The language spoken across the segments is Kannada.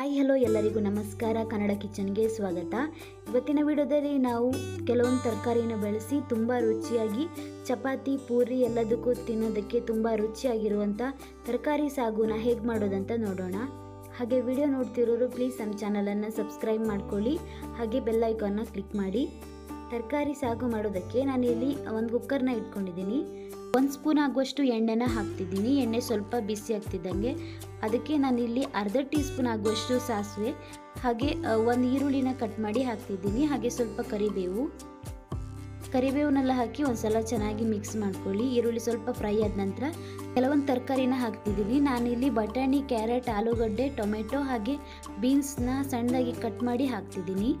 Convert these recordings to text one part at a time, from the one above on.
ಹಾಯ್, ಹಲೋ ಎಲ್ಲರಿಗೂ ನಮಸ್ಕಾರ. ಕನ್ನಡ ಕಿಚನ್ಗೆ ಸ್ವಾಗತ. ಇವತ್ತಿನ ವಿಡಿಯೋದಲ್ಲಿ ನಾವು ಕೆಲವೊಂದು ತರಕಾರಿನ ಬಳಸಿ ತುಂಬ ರುಚಿಯಾಗಿ ಚಪಾತಿ, ಪೂರಿ ಎಲ್ಲದಕ್ಕೂ ತಿನ್ನೋದಕ್ಕೆ ತುಂಬ ರುಚಿಯಾಗಿರುವಂಥ ತರಕಾರಿ ಸಾಗುನ ಹೇಗೆ ಮಾಡೋದಂತ ನೋಡೋಣ. ಹಾಗೆ ವಿಡಿಯೋ ನೋಡ್ತಿರೋರು ಪ್ಲೀಸ್ ನಮ್ಮ ಚಾನಲನ್ನು ಸಬ್ಸ್ಕ್ರೈಬ್ ಮಾಡ್ಕೊಳ್ಳಿ. ಹಾಗೆ ಬೆಲ್ ಐಕಾನ್ನ ಕ್ಲಿಕ್ ಮಾಡಿ. ತರಕಾರಿ ಸಾಗು ಮಾಡೋದಕ್ಕೆ ನಾನು ಇಲ್ಲಿ ಒಂದು ಕುಕ್ಕರ್ನ ಇಟ್ಕೊಂಡಿದ್ದೀನಿ. ಒಂದು ಸ್ಪೂನ್ ಆಗುವಷ್ಟು ಎಣ್ಣೆನ ಹಾಕ್ತಿದ್ದೀನಿ. ಎಣ್ಣೆ ಸ್ವಲ್ಪ ಬಿಸಿ ಆಗ್ತಿದ್ದಂಗೆ. ಅದಕ್ಕೆ ನಾನಿಲ್ಲಿ ಅರ್ಧ ಟೀ ಸ್ಪೂನ್ ಆಗುವಷ್ಟು ಸಾಸಿವೆ, ಹಾಗೆ ಒಂದು ಈರುಳ್ಳಿನ ಕಟ್ ಮಾಡಿ ಹಾಕ್ತಿದ್ದೀನಿ. ಹಾಗೆ ಸ್ವಲ್ಪ ಕರಿಬೇವು. ಕರಿಬೇವನ್ನೆಲ್ಲ ಹಾಕಿ ಒಂದ್ಸಲ ಚೆನ್ನಾಗಿ ಮಿಕ್ಸ್ ಮಾಡ್ಕೊಳ್ಳಿ. ಈರುಳ್ಳಿ ಸ್ವಲ್ಪ ಫ್ರೈ ಆದ ನಂತರ ಕೆಲವೊಂದು ತರಕಾರಿನ ಹಾಕ್ತಿದ್ದೀನಿ. ನಾನಿಲ್ಲಿ ಬಟಾಣಿ, ಕ್ಯಾರೆಟ್, ಆಲೂಗಡ್ಡೆ, ಟೊಮೆಟೊ ಹಾಗೆ ಬೀನ್ಸ್ನ ಸಣ್ಣದಾಗಿ ಕಟ್ ಮಾಡಿ ಹಾಕ್ತಿದ್ದೀನಿ.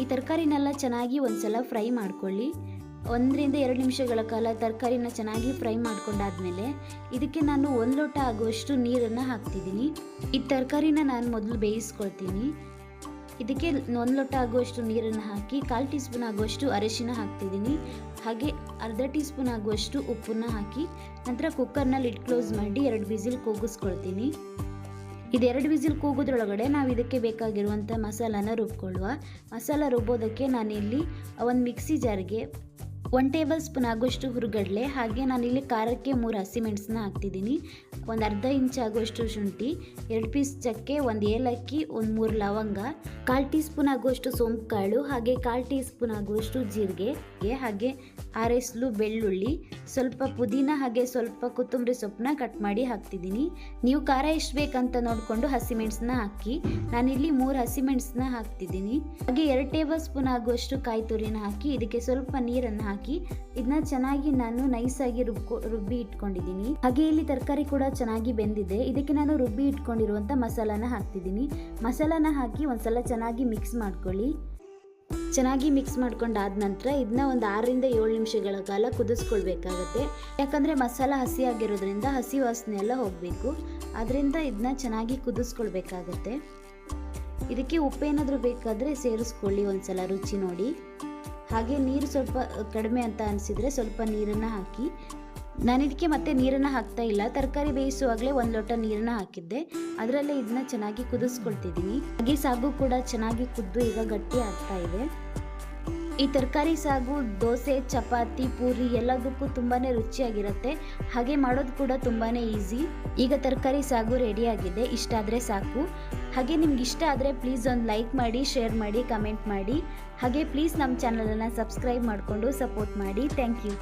ಈ ತರಕಾರಿನೆಲ್ಲ ಚೆನ್ನಾಗಿ ಒಂದ್ಸಲ ಫ್ರೈ ಮಾಡ್ಕೊಳ್ಳಿ. ಒಂದರಿಂದ ಎರಡು ನಿಮಿಷಗಳ ಕಾಲ ತರಕಾರಿನ ಚೆನ್ನಾಗಿ ಫ್ರೈ ಮಾಡ್ಕೊಂಡಾದ್ಮೇಲೆ ಇದಕ್ಕೆ ನಾನು ಒಂದು ಲೋಟ ಆಗುವಷ್ಟು ನೀರನ್ನು ಹಾಕ್ತಿದ್ದೀನಿ. ಈ ತರಕಾರಿನ ನಾನು ಮೊದಲು ಬೇಯಿಸ್ಕೊಳ್ತೀನಿ. ಇದಕ್ಕೆ ಒಂದು ಲೋಟ ಆಗುವಷ್ಟು ನೀರನ್ನು ಹಾಕಿ ಕಾಲು ಟೀ ಸ್ಪೂನ್ ಆಗುವಷ್ಟು ಅರಶಿನ ಹಾಕ್ತಿದ್ದೀನಿ. ಹಾಗೆ ಅರ್ಧ ಟೀ ಸ್ಪೂನ್ ಆಗುವಷ್ಟು ಉಪ್ಪನ್ನು ಹಾಕಿ ನಂತರ ಕುಕ್ಕರ್ನ ಲಿಡ್ ಕ್ಲೋಸ್ ಮಾಡಿ ಎರಡು ವಿಸಿಲ್ ಕೂಗಿಸ್ಕೊಳ್ತೀನಿ. ಇದೆರಡು ವಿಸಿಲ್ ಕೂಗೋದ್ರೊಳಗಡೆ ನಾವು ಇದಕ್ಕೆ ಬೇಕಾಗಿರುವಂಥ ಮಸಾಲಾನ ರುಬ್ಕೊಳ್ಳುವ. ಮಸಾಲ ರುಬ್ಬೋದಕ್ಕೆ ನಾನಿಲ್ಲಿ ಒಂದು ಮಿಕ್ಸಿ ಜಾರ್ಗೆ ಒನ್ ಟೇಬಲ್ ಸ್ಪೂನ್ ಆಗುವಷ್ಟು ಹುರುಗಡಲೆ, ಹಾಗೆ ನಾನಿಲ್ಲಿ ಖಾರಕ್ಕೆ ಮೂರು ಹಸಿಮೆಣಸನ್ನ ಹಾಕ್ತಿದ್ದೀನಿ. ಒಂದು ಅರ್ಧ ಇಂಚ್ ಆಗುವಷ್ಟು ಶುಂಠಿ, ಎರಡು ಪೀಸ್ ಚಕ್ಕೆ, ಒಂದು ಏಲಕ್ಕಿ, ಒಂದು ಮೂರು ಲವಂಗ, ಕಾಲು ಟೀ ಸ್ಪೂನ್ ಆಗುವಷ್ಟು ಸೋಂಪು ಕಾಳು ಹಾಗೆ ಕಾಲು ಟೀ ಸ್ಪೂನ್ ಆಗುವಷ್ಟು ಜೀರಿಗೆ, ಹಾಗೆ ಆರೆಸ್ಲು ಬೆಳ್ಳುಳ್ಳಿ, ಸ್ವಲ್ಪ ಪುದೀನ ಹಾಗೆ ಸ್ವಲ್ಪ ಕೊತ್ತಂಬರಿ ಸೊಪ್ಪನ್ನ ಕಟ್ ಮಾಡಿ ಹಾಕ್ತಿದ್ದೀನಿ. ನೀವು ಖಾರ ಎಷ್ಟು ಬೇಕಂತ ನೋಡಿಕೊಂಡು ಹಸಿಮೆಣಸನ್ನ ಹಾಕಿ, ನಾನಿಲ್ಲಿ ಮೂರು ಹಸಿಮೆಣಸನ್ನ ಹಾಕ್ತಿದ್ದೀನಿ. ಹಾಗೆ ಎರಡು ಟೇಬಲ್ ಸ್ಪೂನ್ ಆಗುವಷ್ಟು ಕಾಯಿ ತುರಿನ ಹಾಕಿ, ಇದಕ್ಕೆ ಸ್ವಲ್ಪ ನೀರನ್ನು ಇದನ್ನ ಚೆನ್ನಾಗಿ ನಾನು ನೈಸಾಗಿ ರುಬ್ಕೊ, ರುಬ್ಬಿ ಇಟ್ಕೊಂಡಿದ್ದೀನಿ. ಹಾಗೆ ಇಲ್ಲಿ ತರಕಾರಿ ಕೂಡ ಚೆನ್ನಾಗಿ ಬೆಂದಿದೆ. ಇದಕ್ಕೆ ನಾನು ರುಬ್ಬಿ ಇಟ್ಕೊಂಡಿರುವಂಥ ಮಸಾಲಾನ ಹಾಕ್ತಿದ್ದೀನಿ. ಮಸಾಲಾನ ಹಾಕಿ ಒಂದ್ಸಲ ಚೆನ್ನಾಗಿ ಮಿಕ್ಸ್ ಮಾಡ್ಕೊಳ್ಳಿ. ಚೆನ್ನಾಗಿ ಮಿಕ್ಸ್ ಮಾಡ್ಕೊಂಡಾದ ನಂತರ ಇದನ್ನ ಒಂದು ಆರರಿಂದ ಏಳು ನಿಮಿಷಗಳ ಕಾಲ ಕುದಿಸ್ಕೊಳ್ಬೇಕಾಗತ್ತೆ. ಯಾಕಂದರೆ ಮಸಾಲ ಹಸಿ ಆಗಿರೋದ್ರಿಂದ ಹಸಿ ವಾಸನೆ ಎಲ್ಲ ಹೋಗಬೇಕು. ಅದರಿಂದ ಇದನ್ನ ಚೆನ್ನಾಗಿ ಕುದಿಸ್ಕೊಳ್ಬೇಕಾಗತ್ತೆ. ಇದಕ್ಕೆ ಉಪ್ಪೇನಾದರೂ ಬೇಕಾದರೆ ಸೇರಿಸ್ಕೊಳ್ಳಿ ಒಂದ್ಸಲ ರುಚಿ ನೋಡಿ. ಹಾಗೆ ನೀರು ಸ್ವಲ್ಪ ಕಡಿಮೆ ಅಂತ ಅನಿಸಿದರೆ ಸ್ವಲ್ಪ ನೀರನ್ನು ಹಾಕಿ, ನಾನು ಇದಕ್ಕೆ ಮತ್ತೆ ನೀರನ್ನು ಹಾಕ್ತಾ ಇಲ್ಲ. ತರಕಾರಿ ಬೇಯಿಸುವಾಗಲೇ ಒಂದು ಲೋಟ ನೀರನ್ನು ಹಾಕಿದ್ದೆ. ಅದರಲ್ಲೇ ಇದನ್ನ ಚೆನ್ನಾಗಿ ಕುದಿಸ್ಕೊಳ್ತಿದ್ದೀನಿ. ಹಾಗೆ ಸಾಗು ಕೂಡ ಚೆನ್ನಾಗಿ ಕುದ್ದು ಈಗ ಗಟ್ಟಿ ಆಗ್ತಾ ಇದೆ. ಈ ತರಕಾರಿ ಸಾಗು, ದೋಸೆ, ಚಪಾತಿ, ಪೂರಿ ಎಲ್ಲದಕ್ಕೂ ತುಂಬಾ ರುಚಿಯಾಗಿರುತ್ತೆ. ಹಾಗೆ ಮಾಡೋದು ಕೂಡ ತುಂಬಾ ಈಸಿ. ಈಗ ತರಕಾರಿ ಸಾಗು ರೆಡಿ ಆಗಿದೆ. ಇಷ್ಟ ಆದರೆ ಸಾಕು. ಹಾಗೆ ನಿಮ್ಗೆ ಇಷ್ಟ ಆದರೆ ಪ್ಲೀಸ್ ಒಂದು ಲೈಕ್ ಮಾಡಿ ಶೇರ್ ಮಾಡಿ ಕಮೆಂಟ್ ಮಾಡಿ. ಹಾಗೆ ಪ್ಲೀಸ್ ನಮ್ಮ ಚಾನಲನ್ನು ಸಬ್ಸ್ಕ್ರೈಬ್ ಮಾಡಿಕೊಂಡು ಸಪೋರ್ಟ್ ಮಾಡಿ. Thank you